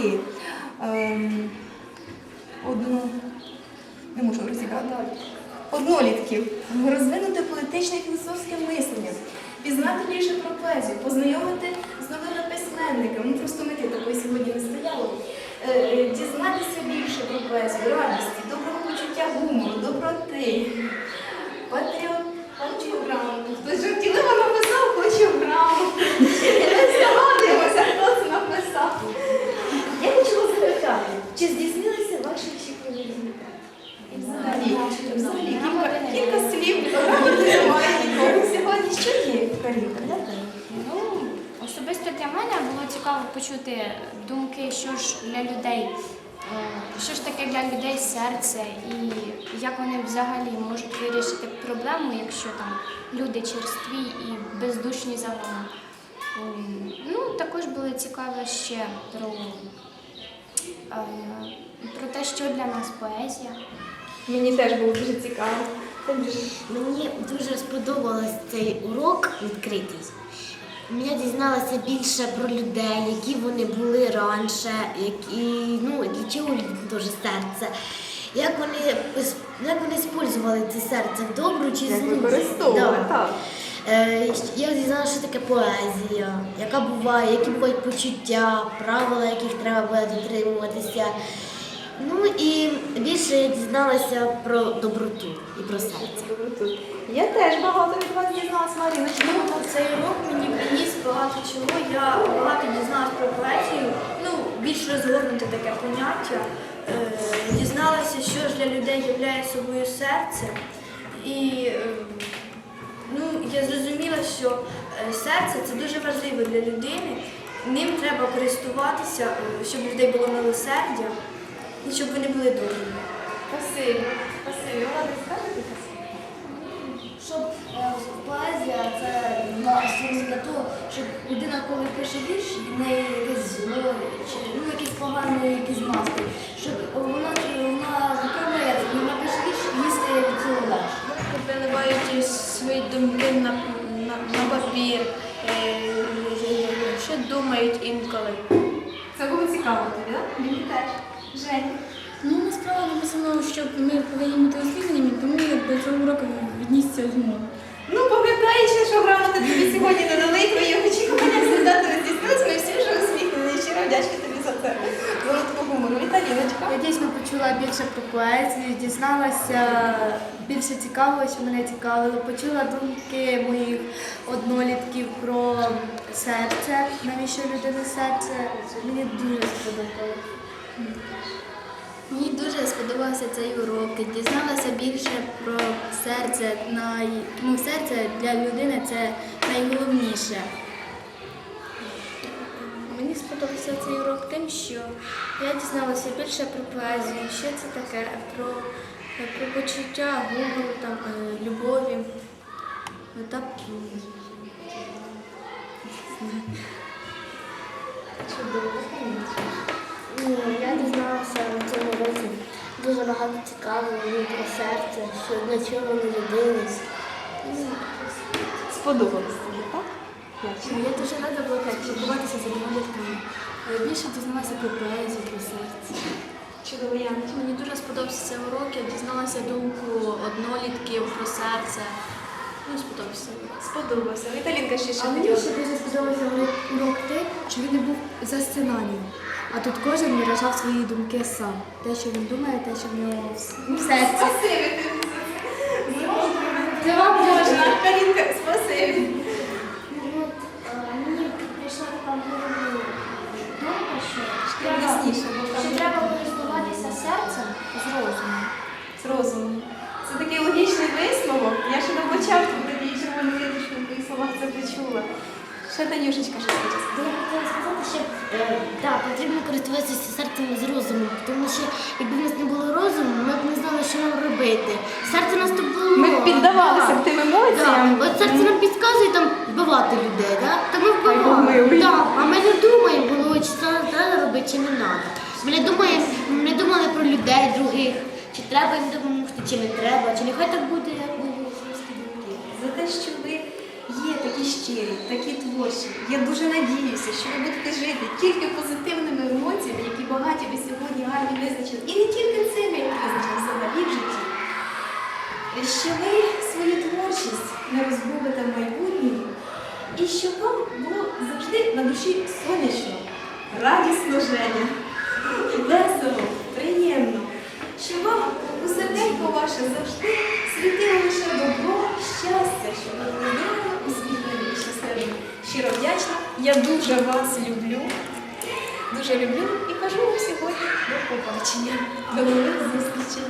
думки. Ем, одну, не можу розібрати. Однолітків. Розвинути політичне і філософське мислення, пізнати більше про поезію, познайомити з новими письменниками. Ну просто мети такої сьогодні не стояло. Е, е, Дізнатися більше про поезію, радості, доброго почуття гумору, доброти. Для мене було цікаво почути думки, що ж для людей, е, що ж таке для людей серце, і як вони взагалі можуть вирішити проблему, якщо там люди черстві і бездушні загалом. Ем, Ну, також було цікаво ще про, е, про те, що для нас поезія. Мені теж було дуже цікаво. Мені дуже сподобався цей урок відкритий. Я дізналася більше про людей, які вони були раніше, які, ну, для чого дуже серце, як вони, як вони использували це серце в добру чи злу. використовували, Да. так. Е, Я дізналася, що таке поезія, яка буває, які бувають почуття, правила, яких треба буде дотримуватися. Ну і більше я дізналася про доброту і про серце. Я теж багато від вас дізналась, Маріночка. Ну, цей урок мені приніс багато чого. Я багато дізналась про поезію, ну, більш розгорнуте таке поняття. Е, Дізналася, що ж для людей являє собою серце. І е, ну, я зрозуміла, що е, серце це дуже важливо для людини. Ним треба користуватися, е, щоб людей було милосердя і щоб вони були добрими. Спасибі. Спасибі. Влада, скажете? Щоб е, поезія це для того, щоб людина, коли пише вірш, в неї якесь зло чи ну, якийсь поганий якийсь настрій, щоб вона, вона виправляє, вона пише вірш стає від цього легше. виливають свої думки на, на, на папір, е, що думають інколи. Це було цікаво тобі, так? Мені теж. Жень. Ну, насправді написано, що ми повинні бути освітлені, тому якби цього уроку віднісся з гумором. Ну, пам'ятаючи, що грамоти тобі сьогодні не дали, твої очікування результати здійснились, ми всі вже усміхнені. Щиро вдячні тобі за це. Таку гумору. Віталіночка. Я дійсно почула більше про поезію, дізналася більше цікавого, що мене цікавило. Почула думки моїх однолітків про серце, навіщо людини серце. Мені дуже сподобалося. Мені дуже сподобався цей урок. Дізналася більше про серце. Ну, серце для людини це найголовніше. Мені сподобався цей урок тим, що я дізналася більше про поезію, що це таке, про, про почуття гумору, там, е, любові. Та, Ні, я дізналася на цьому році дуже багато цікавого про серце, що для чого вони родились. Сподобалось тобі, так? Я дуже рада була поспілкуватися з однолітками. Більше дізналася про поезію, про серце. Чудово, Яночка. Мені дуже сподобався цей урок. Я дізналася думку однолітків про серце. Мені сподобався. Сподобався. Віталінка ще що А мені ще дуже сподобався урок тим, що він не був за сценарієм. А тут кожен виражав свої думки сам. Те, що він думає, те, що в нього в серці. Це. Вам можна. Карінка, спасибі. Мені прийшла така думка, що треба користуватися серцем з розумом. з розумом. Це такий логічний висновок. Я ще на початку такій червоній літочку в твоїх словах це почула. Ще Танюшечка щось хоче сказати. Я хотіла сказати, що е, да, потрібно користуватися серцем з розумом, тому що якби в нас не було розуму, ми б не знали, що нам робити. Серце нас то було. Ми б піддавалися Да. тим Да. емоціям. От серце нам підказує там вбивати людей, да? то ми вбиваємо. Да. А ми не думаємо, було, чи це треба робити, чи не треба. Ми не думаємо, ми не думали про людей других, чи треба їм допомогти, чи не треба, чи нехай так буде, як було. За те, що ви щирі, такі творчі. Я дуже надіюся, що ви будете жити тільки позитивними емоціями, які багаті ви сьогодні гарні визначили. І не тільки цими, які визначили взагалі в житті. Що ви свою творчість не розгубите в майбутньому і щоб вам було завжди на душі сонячно, радісно, Женя, весело щоб вам у серденько ваше завжди світило лише добро, щастя, що ви були у світлі щасливі. Щиро вдячна, я дуже вас люблю. Дуже люблю і кажу вам сьогодні до побачення. До нових зустрічей.